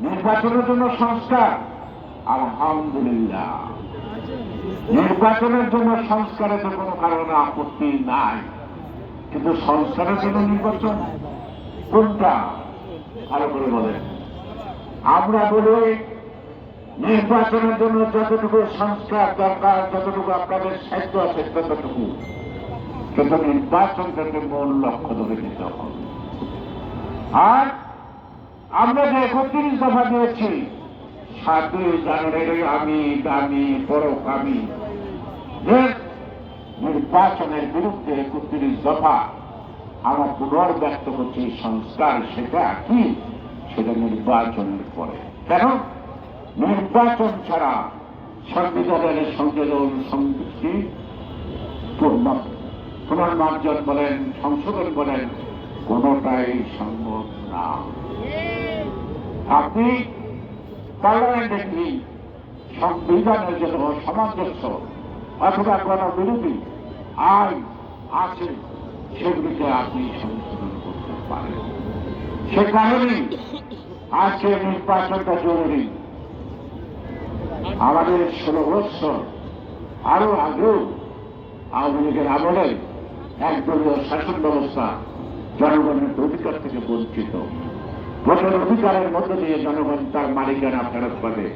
নির্বাচনের জন্য সংস্কার। আলহামদুলিল্লাহ। নির্বাচনের জন্য সংস্কারে তো কোনো কারণে আপত্তি নাই। কিন্তু সংস্কারের জন্য নির্বাচন কোনটা? ভালো করে বলেন। আমরা বলি, নির্বাচনের জন্য যতটুকু সংস্কার দরকার, যতটুকু আপনাদের সাহিত্য আছে, ততটুকু। কিন্তু নির্বাচনটাকে মূল লক্ষ্য ধরে নিতে হবে। আর আমরা যে একত্রিশ দফা দিয়েছি। সাতই জানুয়ারি আমি দামি পরকামি যে নির্বাচনের বিরুদ্ধে একত্রিশ দফা আমার পুনর্ব্যক্ত করছি সংস্কার, সেটা কি? সেটা নির্বাচনের পরে। কেন? নির্বাচন ছাড়া সংবিধানের সংযোজন সংযুক্তি পুনর্মার্জন বলেন, সংশোধন বলেন, কোনটাই সম্ভব না। আপনি পার্লামেন্টে কি সংবিধানের জন্য সামঞ্জস্য অথবা কোন বিরোধী আইন আছে সেগুলিকে আপনি সংশোধন করতে পারেন। সে কারণে আজকে নির্বাচনটা জরুরি। আমাদের ষোলো বৎসর আরও আগেও আওয়ামী লীগের আমলে একদলীয় শাসন ব্যবস্থা জনগণের অধিকার থেকে বঞ্চিত। ভোটের অধিকারের মধ্য দিয়ে জনগণ তার মালিকানা ফেরত পাবে।